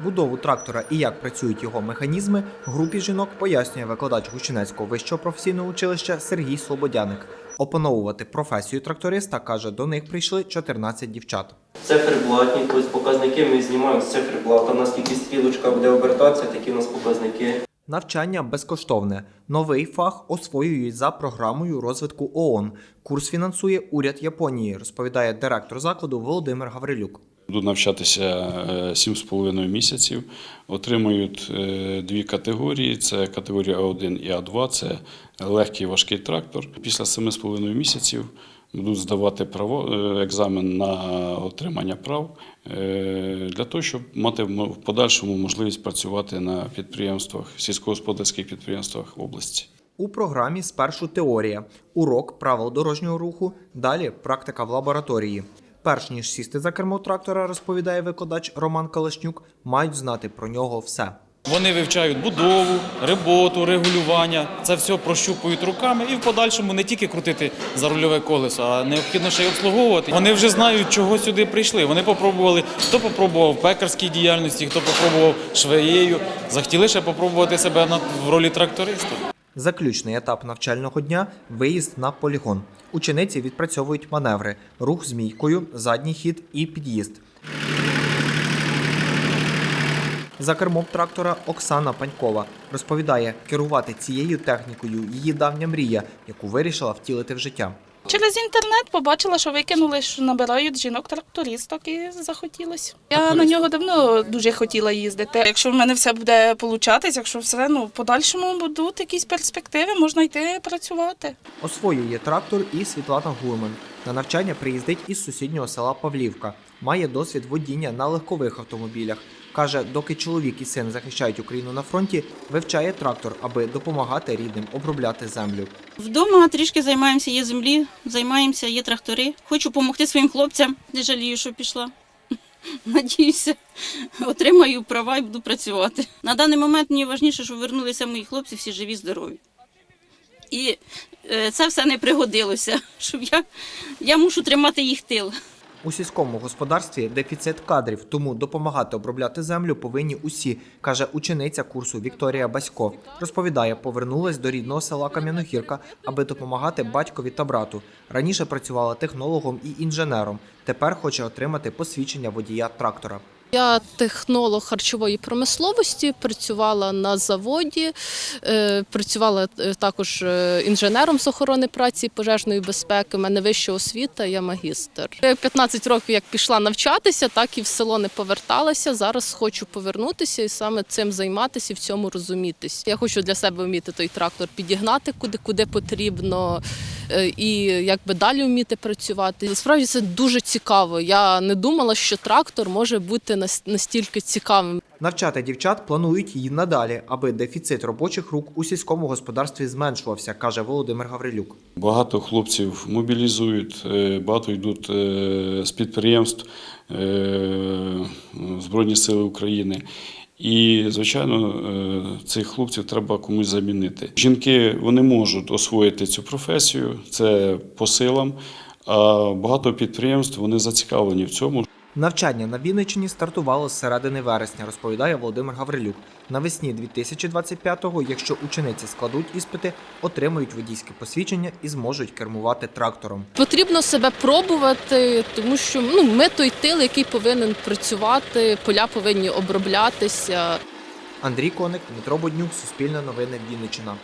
Будову трактора і як працюють його механізми групі жінок пояснює викладач Гущинецького вищого професійного училища Сергій Слободяник. Опановувати професію тракториста каже, до них прийшли 14 дівчат. Циферблатні, тобто показники ми знімаємо з циферблата. Наскільки стрілочка буде обертатися, такі у нас показники. Навчання безкоштовне. Новий фах освоюють за програмою розвитку ООН. Курс фінансує уряд Японії, розповідає директор закладу Володимир Гаврилюк. Буду навчатися е, 7,5 місяців. Отримують е, дві категорії: це категорія А1 і А2, це легкий важкий трактор. Після 7,5 місяців будуть здавати право, е, екзамен на отримання прав е, для того, щоб мати в подальшому можливість працювати на підприємствах, сільськогосподарських підприємствах області. У програмі спершу теорія, урок правил дорожнього руху, далі практика в лабораторії. Перш ніж сісти за кермо трактора, розповідає викладач Роман Калашнюк, мають знати про нього все. Вони вивчають будову, роботу, регулювання. Це все прощупують руками і в подальшому не тільки крутити за рульове колесо, а необхідно ще й обслуговувати. Вони вже знають, чого сюди прийшли. Вони попробували, хто попробував пекарській діяльності, хто попробував швеєю. Захотіли ще попробувати себе в ролі тракториста. Заключний етап навчального дня виїзд на полігон. Учениці відпрацьовують маневри, рух змійкою, задній хід і під'їзд. За кермом трактора Оксана Панькова розповідає, керувати цією технікою її давня мрія, яку вирішила втілити в життя. Через інтернет побачила, що викинули, що набирають жінок-трактористок і захотілося. Я на нього давно дуже хотіла їздити. Якщо в мене все буде получатись, якщо все ну в подальшому будуть якісь перспективи, можна йти працювати. Освоює трактор і Світлана Гурман. На навчання приїздить із сусіднього села Павлівка. Має досвід водіння на легкових автомобілях. Каже, доки чоловік і син захищають Україну на фронті, вивчає трактор, аби допомагати рідним обробляти землю. Вдома трішки займаємося, є землі, займаємося, є трактори. Хочу допомогти своїм хлопцям. Не жалію, що пішла. Надіюся, отримаю права і буду працювати. На даний момент мені важніше, щоб вернулися мої хлопці всі живі, здорові. І е, це все не пригодилося, щоб я, я мушу тримати їх тил. У сільському господарстві дефіцит кадрів, тому допомагати обробляти землю повинні усі, каже учениця курсу Вікторія Басько. Розповідає, повернулась до рідного села Кам'яногірка, аби допомагати батькові та брату. Раніше працювала технологом і інженером. Тепер хоче отримати посвідчення водія трактора. Я технолог харчової промисловості, працювала на заводі, е, працювала е, також е, інженером з охорони праці пожежної безпеки. У мене вища освіта, я магістр. 15 років як пішла навчатися, так і в село не поверталася. Зараз хочу повернутися і саме цим займатися і в цьому розумітись. Я хочу для себе вміти той трактор підігнати куди, куди потрібно. І якби далі вміти працювати. Насправді це дуже цікаво. Я не думала, що трактор може бути нас- настільки цікавим. Навчати дівчат планують її надалі, аби дефіцит робочих рук у сільському господарстві зменшувався, каже Володимир Гаврилюк. Багато хлопців мобілізують, е, багато йдуть е, з підприємств е, Збройні Сили України. І, звичайно, цих хлопців треба комусь замінити. Жінки вони можуть освоїти цю професію, це по силам. А багато підприємств вони зацікавлені в цьому. Навчання на Вінниччині стартувало з середини вересня, розповідає Володимир Гаврилюк. Навесні 2025-го, якщо учениці складуть іспити, отримають водійське посвідчення і зможуть кермувати трактором. Потрібно себе пробувати, тому що ну ми той тил, який повинен працювати, поля повинні оброблятися. Андрій Коник, Дмитро Боднюк, Суспільне новини Вінниччина.